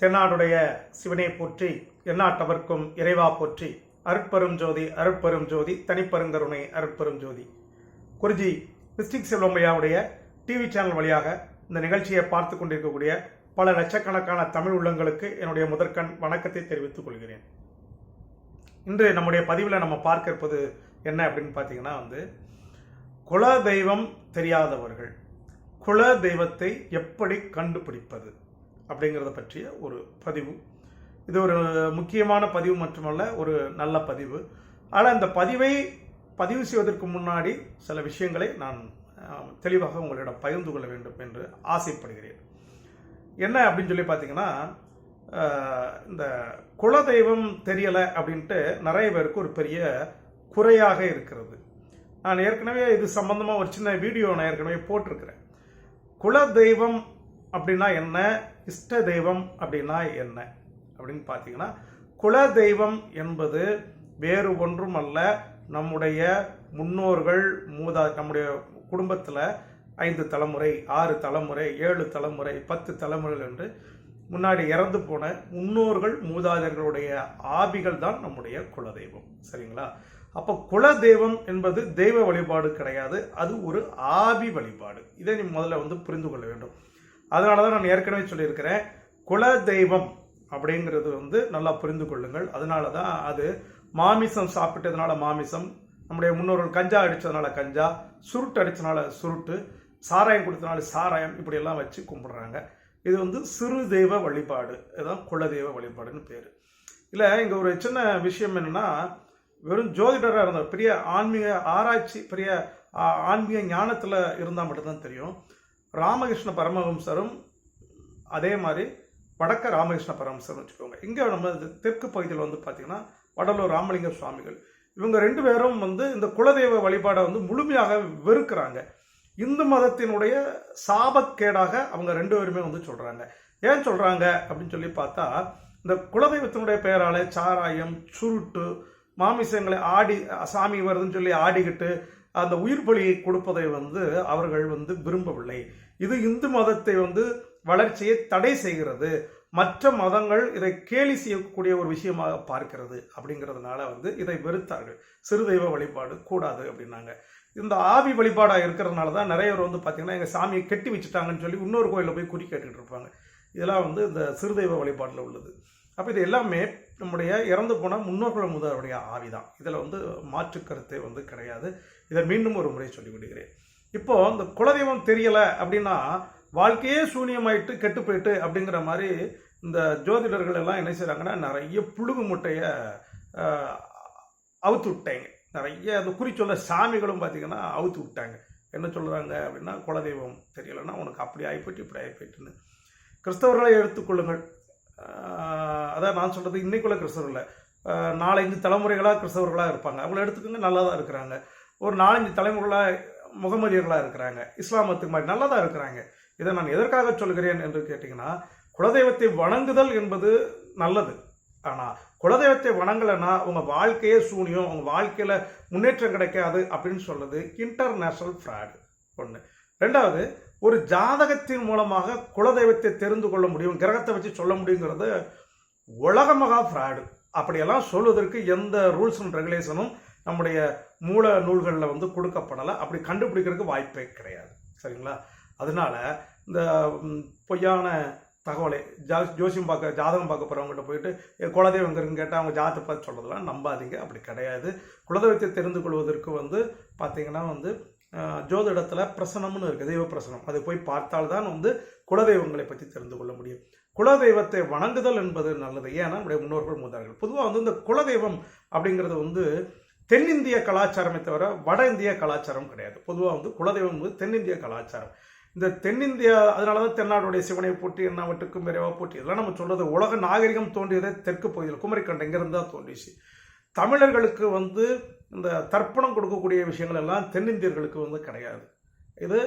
தென்னாடுடைய சிவனை போற்றி எந்நாட்டவர்க்கும் இறைவா போற்றி அருட்பெரும் ஜோதி அருட்பெரும் ஜோதி தனிப்பெருங்கருணை அருட்பெரும் ஜோதி. குருஜி மிஸ்டிக் செல்வம்மையாவுடைய டிவி சேனல் வழியாக இந்த நிகழ்ச்சியை பார்த்து கொண்டிருக்கக்கூடிய பல லட்சக்கணக்கான தமிழ் உள்ளங்களுக்கு என்னுடைய முதற்கண் வணக்கத்தை தெரிவித்துக் கொள்கிறேன். இன்று நம்முடைய பதிவில் நம்ம பார்க்க இருப்பது என்ன அப்படின்னு பார்த்தீங்கன்னா வந்து குல தெய்வம் தெரியாதவர்கள். குல தெய்வத்தை எப்படி கண்டுபிடிப்பது? அப்படிங்கிறத பற்றிய ஒரு பதிவு. இது ஒரு முக்கியமான பதிவு மட்டுமல்ல ஒரு நல்ல பதிவு. ஆனால் இந்த பதிவை பதிவு செய்வதற்கு முன்னாடி சில விஷயங்களை நான் தெளிவாக உங்களிடம் பகிர்ந்து கொள்ள வேண்டும் என்று ஆசைப்படுகிறேன். என்ன அப்படின்னு சொல்லி பார்த்தீங்கன்னா இந்த குலதெய்வம் தெரியலை அப்படின்ட்டு நிறைய பேருக்கு ஒரு பெரிய குறையாக இருக்கிறது. நான் ஏற்கனவே இது சம்பந்தமாக ஒரு சின்ன வீடியோ நான் ஏற்கனவே போட்டிருக்கிறேன். குலதெய்வம் அப்படின்னா என்ன? இஷ்ட தெய்வம் அப்படின்னா என்ன? அப்படின்னு பார்த்தீங்கன்னா குல தெய்வம் என்பது வேறு ஒன்றும் அல்ல நம்முடைய முன்னோர்கள் மூதா நம்முடைய குடும்பத்தில் ஐந்து தலைமுறை ஆறு தலைமுறை ஏழு தலைமுறை பத்து தலைமுறைகள் என்று முன்னாடி இறந்து போன முன்னோர்கள் மூதாதையர்களுடைய ஆவிகள் தான் நம்முடைய குலதெய்வம் சரிங்களா? அப்போ குலதெய்வம் என்பது தெய்வ வழிபாடு கிடையாது. அது ஒரு ஆவி வழிபாடு. இதை நீ முதல்ல வந்து புரிந்து கொள்ள வேண்டும். அதனால தான் நான் ஏற்கனவே சொல்லியிருக்கிறேன் குலதெய்வம் அப்படிங்கிறது வந்து நல்லா புரிந்து கொள்ளுங்கள். அதனால தான் அது மாமிசம் சாப்பிட்டதுனால மாமிசம் நம்முடைய முன்னோர்கள் கஞ்சா அடித்ததுனால கஞ்சா சுருட்டு அடித்ததுனால சுருட்டு சாராயம் கொடுத்தனால சாராயம் இப்படியெல்லாம் வச்சு கும்பிட்றாங்க. இது வந்து சிறு தெய்வ வழிபாடு. இதுதான் குலதெய்வ வழிபாடுன்னு பேர். இல்லை இங்கே ஒரு சின்ன விஷயம் என்னென்னா வெறும் ஜோதிடராக இருந்தால் பெரிய ஆன்மீக ஆராய்ச்சி பெரிய ஆன்மீக ஞானத்தில் இருந்தால் மட்டும்தான் தெரியும். ராமகிருஷ்ண பரமஹம்சரும் அதே மாதிரி வடக்க ராமகிருஷ்ண பரமஹம்சர்னு வச்சுக்கோங்க. இங்கே நம்ம தெற்கு பகுதியில் வந்து பார்த்தீங்கன்னா வடலூர் ராமலிங்க சுவாமிகள். இவங்க ரெண்டு பேரும் வந்து இந்த குலதெய்வ வழிபாடை வந்து முழுமையாக வெறுக்கிறாங்க. இந்து மதத்தினுடைய சாபக்கேடாக அவங்க ரெண்டு பேருமே வந்து சொல்கிறாங்க ஏன் சொல்கிறாங்க அப்படின்னு சொல்லி பார்த்தா இந்த குலதெய்வத்தினுடைய பெயராலே சாராயம் சுருட்டு மாமிசங்களை ஆடி சாமி வருதுன்னு சொல்லி ஆடிக்கிட்டு அந்த உயிர் பலியை கொடுப்பதை வந்து அவர்கள் வந்து விரும்பவில்லை. இது இந்து மதத்தை வந்து வளர்ச்சியை தடை செய்கிறது. மற்ற மதங்கள் இதை கேலி செய்யக்கூடிய ஒரு விஷயமாக பார்க்கிறது அப்படிங்கிறதுனால வந்து இதை வெறுத்தார்கள். சிறு தெய்வ வழிபாடு கூடாது அப்படின்னாங்க. இந்த ஆவி வழிபாடாக இருக்கிறதுனால தான் நிறைய பேர் வந்து பார்த்தீங்கன்னா எங்கள் சாமியை கெட்டி வச்சுட்டாங்கன்னு சொல்லி இன்னொரு கோயிலில் போய் குறி கேட்டுக்கிட்டு இருப்பாங்க. இதெல்லாம் வந்து இந்த சிறு தெய்வ வழிபாட்டில் உள்ளது. அப்போ இது எல்லாமே நம்முடைய இறந்து போன முன்னோர்கள் முதலுடைய ஆவி தான் இதில் வந்து மாற்று கருத்தே வந்து கிடையாது. இதை மீண்டும் ஒரு முறை சொல்லிக் கொடுக்கிறேன் இப்போ இந்த குலதெய்வம் தெரியலை அப்படின்னா வாழ்க்கையே சூனியமாயிட்டு கெட்டு போயிட்டு அப்படிங்கிற மாதிரி இந்த ஜோதிடர்கள் எல்லாம் என்ன செய்கிறாங்கன்னா நிறைய புழுகு முட்டையை அவுத்து விட்டாங்க. நிறைய அந்த குறிச்சொல்ல சாமிகளும் பார்த்தீங்கன்னா அவுத்து விட்டாங்க. என்ன சொல்கிறாங்க அப்படின்னா குலதெய்வம் தெரியலைன்னா உனக்கு அப்படி ஆகிப்போயிட்டு இப்படி ஆகிப்போயிட்டுன்னு கிறிஸ்தவர்களை எடுத்துக்கொள்ளுங்கள் அதான் நான் சொல்கிறது இன்னைக்குள்ள கிறிஸ்தவர்கள். நாலஞ்சு தலைமுறைகளாக கிறிஸ்தவர்களாக இருப்பாங்க. அவங்கள எடுத்துக்கோங்க நல்லா தான் இருக்கிறாங்க. ஒரு நாலஞ்சு தலைமுறைகளாக முகமதியர்களாக இருக்கிறாங்க. இஸ்லாமத்துக்கு மாதிரி நல்லா தான் இருக்கிறாங்க. இதை நான் எதற்காக சொல்கிறேன் என்று கேட்டிங்கன்னா குலதெய்வத்தை வணங்குதல் என்பது நல்லது. ஆனால் குலதெய்வத்தை வணங்கலைன்னா உங்கள் வாழ்க்கையே சூனியம் உங்கள் வாழ்க்கையில் முன்னேற்றம் கிடைக்காது அப்படின்னு சொல்கிறது இன்டர்நேஷ்னல் ஃப்ராடு ஒன்று ரெண்டாவது ஒரு ஜாதகத்தின் மூலமாக குலதெய்வத்தை தெரிந்து கொள்ள முடியும் கிரகத்தை வச்சு சொல்ல முடியுங்கிறது உலகமாக ஃப்ராடு அப்படியெல்லாம் சொல்வதற்கு எந்த ரூல்ஸ் அண்ட் ரெகுலேஷனும் நம்முடைய மூல நூல்களில் வந்து கொடுக்கப்படலை. அப்படி கண்டுபிடிக்கிறதுக்கு வாய்ப்பே கிடையாது. சரிங்களா? அதனால இந்த பொய்யான தகவலை ஜா ஜோசியம் பார்க்க ஜாதகம் பார்க்க போகிறவங்ககிட்ட போயிட்டு குலதெய்வம் இருக்குன்னு கேட்டால் அவங்க ஜாதகத்தை பார்த்து சொல்கிறதெல்லாம் நம்பாதீங்க. அப்படி கிடையாது. குலதெய்வத்தை தெரிந்து கொள்வதற்கு வந்து பார்த்திங்கன்னா வந்து ஜோதிடத்தில் பிரசனம்னு இருக்குது தெய்வ பிரசனம். அதை போய் பார்த்தால்தான் வந்து குலதெய்வங்களை பற்றி தெரிந்து கொள்ள முடியும். குலதெய்வத்தை வணங்குதல் என்பது நல்லது. ஏன்னா நம்முடைய முன்னோர்கள் மூதார்கள் பொதுவாக வந்து இந்த குலதெய்வம் அப்படிங்கிறது வந்து தென்னிந்திய கலாச்சாரமே தவிர வட இந்திய கலாச்சாரம் கிடையாது. பொதுவாக வந்து குலதெய்வம் வந்து தென்னிந்திய கலாச்சாரம். இந்த தென்னிந்தியா அதனால தான் தென்னாடுடைய சிவனை போட்டி என்னவட்டுக்கும் விரைவாக போட்டி இதெல்லாம் நம்ம சொல்றது உலக நாகரிகம் தோன்றியதே தெற்கு பகுதியில். குமரிக்கண்டம் இங்கிருந்து தான் தோன்றிச்சு. தமிழர்களுக்கு வந்து இந்த தர்ப்பணம் கொடுக்கக்கூடிய விஷயங்கள் எல்லாம் தென்னிந்தியர்களுக்கு வந்து கிடையாது. இது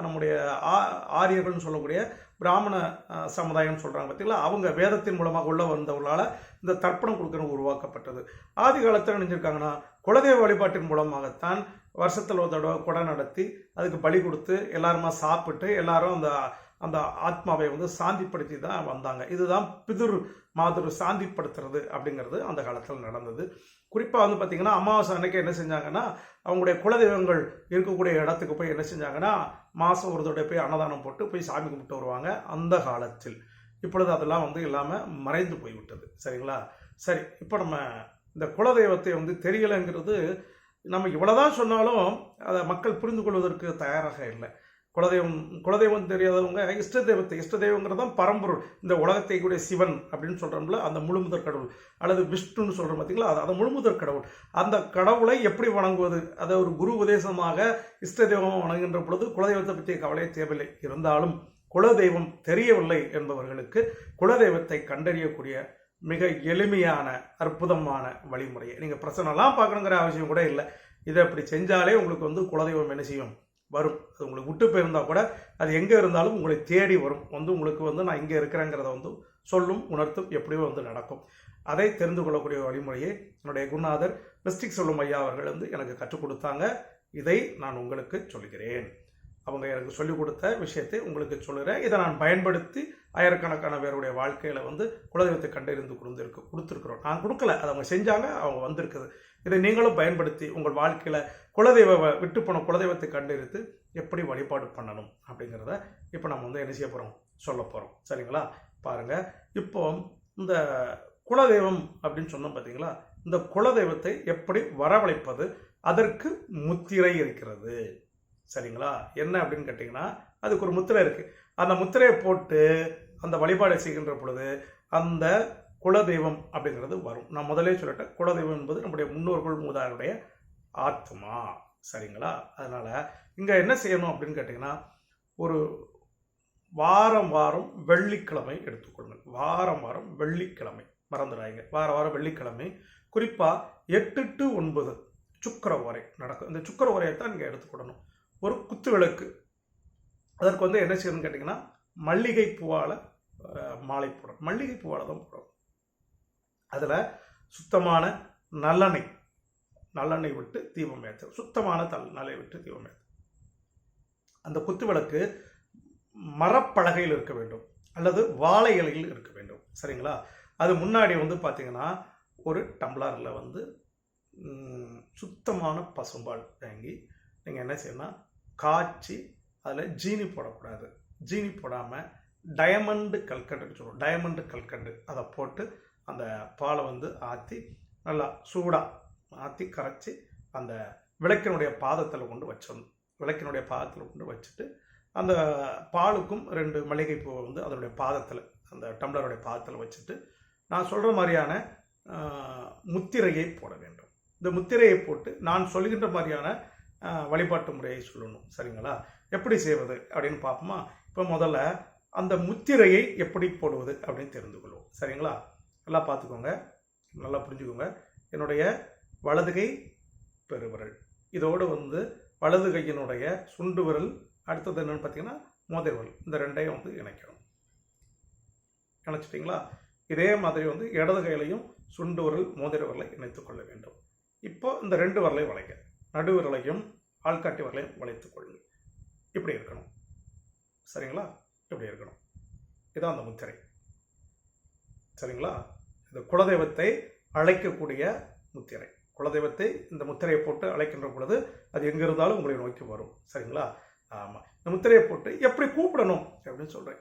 நம்முடைய ஆ- ஆரியர்கள்னு சொல்லக்கூடிய பிராமண சமுதாயம்னு சமுதாயம் சொல்கிறாங்க பார்த்தீங்களா அவங்க வேதத்தின் மூலமாக உள்ள வந்தவர்களால் இந்த தர்ப்பணம் கொடுக்கறது உருவாக்கப்பட்டது. ஆதி காலத்தில் நினைஞ்சிருக்காங்கன்னா குலதெய்வ வழிபாட்டின் மூலமாகத்தான் வருஷத்தில் ஒரு தடவை கொடை நடத்தி அதுக்கு பலி கொடுத்து எல்லாருமா சாப்பிட்டு எல்லாரும் அந்த அந்த ஆத்மாவை வந்து சாந்திப்படுத்தி தான் வந்தாங்க. இதுதான் பிதுர் மாதிரி சாந்திப்படுத்துறது அப்படிங்கிறது அந்த காலத்தில் நடந்தது. குறிப்பாக வந்து பார்த்திங்கன்னா அமாவாசை அன்னைக்கு என்ன செஞ்சாங்கன்னா அவங்களுடைய குலதெய்வங்கள் இருக்கக்கூடிய இடத்துக்கு போய் என்ன செஞ்சாங்கன்னா மாதம் ஒரு தடவை போய் அன்னதானம் போட்டு போய் சாமி கும்பிட்டு வருவாங்க. அந்த காலத்தில். இப்பொழுது அதெல்லாம் வந்து இல்லாமல் மறைந்து போய்விட்டது. சரிங்களா? சரி இப்போ நம்ம இந்த குலதெய்வத்தை வந்து தெரியலைங்கிறது நம்ம இவ்வளோதான் சொன்னாலும் அதை மக்கள் புரிந்து கொள்வதற்கு தயாராக இல்லை. குலதெய்வம் குலதெய்வம் தெரியாதவங்க இஷ்ட தெய்வத்தை இஷ்ட தெய்வங்கிறது தான் பரம்பொருள். இந்த உலகத்தை கூடிய சிவன் அப்படின்னு சொல்கிறோம்ல அந்த முழுமுதற் கடவுள். அல்லது விஷ்ணுன்னு சொல்கிறோம் பார்த்தீங்களா அது அந்த முழுமுதற் கடவுள். அந்த கடவுளை எப்படி வணங்குவது? அதை ஒரு குரு உபதேசமாக இஷ்ட தெய்வம் வணங்குகின்ற பொழுது குலதெய்வத்தை பற்றிய கவலையே தேவையில்லை. இருந்தாலும் குலதெய்வம் தெரியவில்லை என்பவர்களுக்கு குலதெய்வத்தை கண்டறியக்கூடிய மிக எளிமையான அற்புதமான வழிமுறையை. நீங்கள் பிரச்சனைலாம் பார்க்கணுங்கிற அவசியம் கூட இல்லை. இதை அப்படி செஞ்சாலே உங்களுக்கு வந்து குலதெய்வம் என்ன செய்யும்? வரும். அது உங்களுக்கு விட்டு போயிருந்தால் கூட அது எங்கே இருந்தாலும் உங்களை தேடி வரும். வந்து உங்களுக்கு வந்து நான் இங்கே இருக்கிறேங்கிறத வந்து சொல்லும் உணர்த்தும் எப்படியோ வந்து நடக்கும். அதை தெரிந்து கொள்ளக்கூடிய வழிமுறையை என்னுடைய குருநாதர் மிஸ்டிக் சொல்லும் ஐயா அவர்கள் வந்து எனக்கு கற்றுக் கொடுத்தாங்க. இதை நான் உங்களுக்கு சொல்கிறேன். அவங்க எனக்கு சொல்லிக் கொடுத்த விஷயத்தை உங்களுக்கு சொல்லுறேன். இதை நான் பயன்படுத்தி ஆயிரக்கணக்கான பேருடைய வாழ்க்கையில் வந்து குலதெய்வத்தை கண்டறிந்து கொடுத்துருக்கு கொடுத்துருக்குறோம். நான் கொடுக்கல அதை அவங்க செஞ்சாங்க அவங்க வந்திருக்குது. இதை நீங்களும் பயன்படுத்தி உங்கள் வாழ்க்கையில் குலதெய்வ விட்டு போன குலதெய்வத்தை கண்டறிந்து எப்படி வழிபாடு பண்ணணும் அப்படிங்கிறத இப்போ நம்ம வந்து என்ன செய்ய போகிறோம் சொல்ல போகிறோம் சரிங்களா? பாருங்கள் இப்போ இந்த குலதெய்வம் அப்படின்னு சொன்னோம் பார்த்தீங்களா இந்த குலதெய்வத்தை எப்படி வரவழைப்பது? அதற்கு முத்திரை இருக்கிறது. சரிங்களா? என்ன அப்படின்னு கேட்டிங்கன்னா அதுக்கு ஒரு முத்திரை இருக்குது அந்த முத்திரையை போட்டு அந்த வழிபாடு செய்கின்ற பொழுது அந்த குலதெய்வம் அப்படிங்கிறது வரும். நான் முதலே சொல்லிட்டேன் குலதெய்வம் என்பது நம்முடைய முன்னோர்கள் மூதாருடைய ஆத்மா. சரிங்களா? அதனால் இங்கே என்ன செய்யணும் அப்படின்னு கேட்டிங்கன்னா ஒரு வாரம் வாரம் வெள்ளிக்கிழமை எடுத்துக்கொள்ளுங்கள் வாரம் வாரம் வெள்ளிக்கிழமை. மறந்துடாங்க வார வாரம் வெள்ளிக்கிழமை. குறிப்பாக எட்டு டு ஒன்பது சுக்கர உரை நடக்கும். இந்த சுக்கர உரையை தான் நீங்கள் எடுத்துக்கொள்ளணும் ஒரு குத்து விளக்கு அதற்கு வந்து என்ன செய்யணும்னு கேட்டிங்கன்னா மல்லிகை பூவால் மாலை போடணும். மல்லிகை பூவால் தான் போடணும். அதில் சுத்தமான நல்லெண்ணெய் நல்லெண்ணெய் விட்டு தீபம் ஏற்று சுத்தமான தல் நல்லை விட்டு தீபம் ஏற்று அந்த குத்து விளக்கு மரப்பலகையில் இருக்க வேண்டும். அல்லது வாழை இலையில் இருக்க வேண்டும். சரிங்களா? அது முன்னாடி வந்து பார்த்திங்கன்னா ஒரு டம்ளரில் வந்து சுத்தமான பசும்பால் வாங்கி நீங்கள் என்ன செய்யணும்னா காய்ச்சி அதில் ஜீனி போடக்கூடாது. ஜீனி போடாமல் டயமண்டு கல்கண்டுன்னு சொல்லுவோம். டயமண்டு கல்கண்டு. அதை போட்டு அந்த பாலை வந்து ஆற்றி நல்லா சூடாக ஆற்றி கரைச்சி அந்த விளக்கினுடைய பாதத்தில் கொண்டு வச்சிடணும். விளக்கினுடைய பாதத்தில் கொண்டு வச்சுட்டு அந்த பாலுக்கும் ரெண்டு மளிகைப்பூவை வந்து அதனுடைய பாதத்தில் அந்த டம்ளருடைய பாதத்தில் வச்சுட்டு நான் சொல்கிற மாதிரியான முத்திரையை போட வேண்டும். இந்த முத்திரையை போட்டு நான் சொல்கின்ற மாதிரியான வழிபாட்டு முறையை சொல்லணும். சரிங்களா? எப்படி செய்வது அப்படின்னு பார்ப்போமா? இப்போ முதல்ல அந்த முத்திரையை எப்படி போடுவது அப்படின்னு தெரிந்து கொள்வோம் சரிங்களா? நல்லா பார்த்துக்கோங்க. நல்லா புரிஞ்சுக்கோங்க. என்னுடைய வலது கை பெருவிரல் இதோடு வந்து வலது கையினுடைய சுண்டு விரல் அடுத்தது என்னென்னு பார்த்தீங்கன்னா மோதை விரல். இந்த ரெண்டையும் வந்து இணைக்கணும். இணைச்சிட்டிங்களா? இதே மாதிரி வந்து இடது கையிலையும் சுண்டு விரல் மோதிர விரலை இணைத்துக் கொள்ள வேண்டும். இப்போ இந்த ரெண்டு விரலையும் வளைக்க நடுவிரலையும் ஆள்காட்டி வரலையும் வளைத்துக் இப்படி இருக்கணும். சரிங்களா? இப்படி இருக்கணும். இதான் அந்த முத்திரை. சரிங்களா? இது குலதெய்வத்தை அழைக்கக்கூடிய முத்திரை. குலதெய்வத்தை இந்த முத்திரையை போட்டு அழைக்கின்ற பொழுது அது எங்கே இருந்தாலும் உங்களை நோக்கி வரும். சரிங்களா? ஆமாம் இந்த முத்திரையை போட்டு எப்படி கூப்பிடணும்? அப்படின்னு சொல்கிறேன்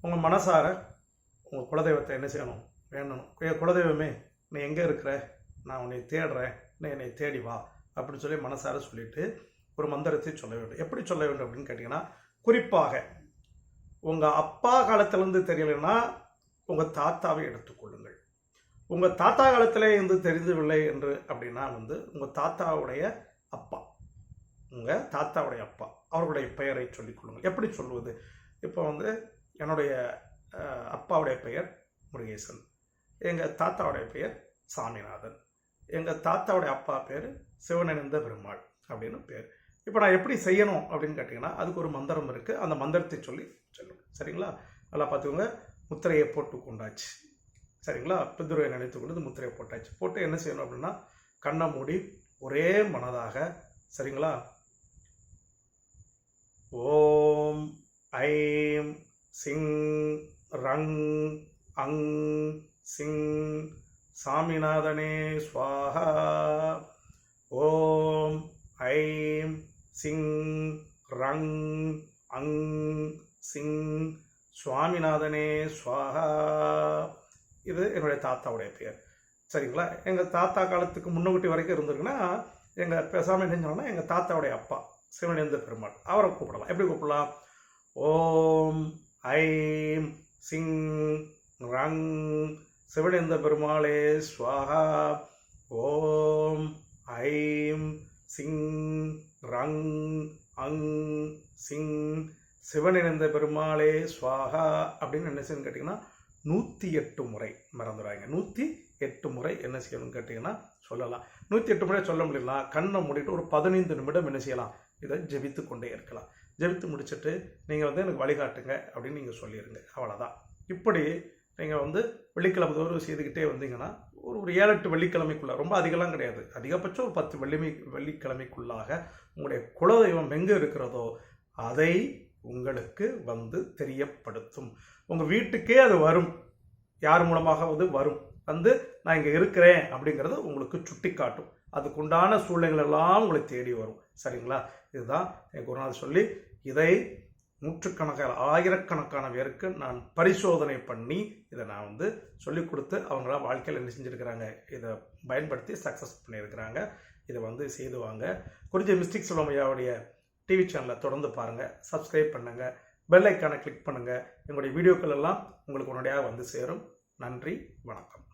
உங்கள் மனசார உங்கள் குலதெய்வத்தை என்ன செய்யணும்? வேண்டணும். ஏ குலதெய்வமே நீ எங்கே இருக்கிற? நான் உன்னை தேடுறேன். நீ என்னை தேடி வா. அப்படின்னு சொல்லி மனசார சொல்லிட்டு ஒரு மந்திரத்தை சொல்ல வேண்டும். எப்படி சொல்ல வேண்டும் அப்படின்னு கேட்டிங்கன்னா குறிப்பாக உங்கள் அப்பா காலத்திலேருந்து தெரியலைன்னா உங்கள் தாத்தாவை எடுத்துக்கொள்ளுங்கள் உங்கள் தாத்தா காலத்திலே இருந்து தெரிந்தவில்லை என்று அப்படின்னா வந்து உங்கள் தாத்தாவுடைய அப்பா. உங்கள் தாத்தாவுடைய அப்பா. அவர்களுடைய பெயரை சொல்லிக் கொள்ளுங்கள். எப்படி சொல்வது? இப்போ வந்து என்னுடைய அப்பாவுடைய பெயர் முருகேசன். எங்கள் தாத்தாவுடைய பெயர் சாமிநாதன். எங்கள் தாத்தாவுடைய அப்பா பேர் சிவனெந்த பெருமாள் அப்படின்னு பேர். இப்போ நான் எப்படி செய்யணும் அப்படின்னு கேட்டிங்கன்னா அதுக்கு ஒரு மந்திரம் இருக்குது அந்த மந்திரத்தை சொல்லி சொல்லுங்க. சரிங்களா? நல்லா பார்த்துக்கோங்க. முத்திரையை போட்டு கொண்டாச்சு. சரிங்களா? பிதுரையை நினைத்து கொண்டு முத்திரையை போட்டாச்சு. போட்டு என்ன செய்யணும் அப்படின்னா கண்ணை மூடி ஒரே மனதாக சரிங்களா? ஓம் ஐம் சிங் ரங் அங் சிங் சாமிநாதனே ஸ்வாஹா ஓம் ஐம் சிங் ரங் அங் சிங் சுவாமிநாதனே ஸ்வாஹா இது என்னுடைய தாத்தாவுடைய பேர் சரிங்களா? எங்கள் தாத்தா காலத்துக்கு முன்னூட்டி வரைக்கும் இருந்திருக்குன்னா எங்கள் பேசாமல் என்ன எங்கள் தாத்தாவுடைய அப்பா சிவனேந்த பெருமாள். அவரை கூப்பிடலாம். எப்படி கூப்பிடலாம்? ஓம் ஐம் சிங் ரங் சிவனேந்த பெருமாளே ஸ்வாஹா ஓம் ஐம் சிங் ரங் அங் சிங். சிவனிழந்த பெருமாளே ஸ்வாஹா அப்படின்னு என்ன செய்யணும்னு கேட்டிங்கன்னா நூற்றி எட்டு முறை மறந்துடுவாங்க நூற்றி எட்டு முறை என்ன செய்யணும்னு கேட்டிங்கன்னா சொல்லலாம். நூற்றி எட்டு முறை சொல்ல முடியலாம் கண்ணை மூடிட்டு ஒரு பதினைந்து நிமிடம் என்ன செய்யலாம்? இதை ஜெபித்து கொண்டே இருக்கலாம். ஜெபித்து முடிச்சுட்டு நீங்கள் வந்து எனக்கு வழிகாட்டுங்க அப்படின்னு நீங்கள் சொல்லிடுங்க அவ்வளோதான் இப்படி நீங்கள் வந்து வெள்ளிக்கிழமை தோறும் செய்துக்கிட்டே வந்தீங்கன்னா ஒரு ஒரு ஏழு எட்டு வெள்ளிக்கிழமைக்குள்ளே ரொம்ப அதிகம்லாம் கிடையாது. அதிகபட்சம் ஒரு பத்து வெள்ளிமை வெள்ளிக்கிழமைக்குள்ளாக உங்களுடைய குலதெய்வம் எங்கே இருக்கிறதோ அதை உங்களுக்கு வந்து தெரியப்படுத்தும். உங்கள் வீட்டுக்கே அது வரும். யார் மூலமாக வந்து வரும். வந்து நான் இங்கே இருக்கிறேன் அப்படிங்கிறத உங்களுக்கு சுட்டி காட்டும் அதுக்குண்டான சூழ்நிலைகள் எல்லாம் உங்களை தேடி வரும். சரிங்களா? இதுதான் என் குருநாதர் சொல்லி இதை நூற்றுக்கணக்கான ஆயிரக்கணக்கான பேருக்கு நான் பரிசோதனை பண்ணி இதை நான் வந்து சொல்லிக் கொடுத்து அவங்களாம் வாழ்க்கையில் என்ன செஞ்சுருக்கிறாங்க இதை பயன்படுத்தி சக்ஸஸ் பண்ணியிருக்கிறாங்க. இதை வந்து செய்துவாங்க குறிஞ்ச மிஸ்டிக் சுலமையாவுடைய டிவி சேனலை தொடர்ந்து பாருங்கள் சப்ஸ்கிரைப் பண்ணுங்கள் பெல் ஐக்கானை கிளிக் பண்ணுங்கள் எங்களுடைய வீடியோக்கள் எல்லாம் உங்களுக்கு உடனடியாக வந்து சேரும். நன்றி வணக்கம்.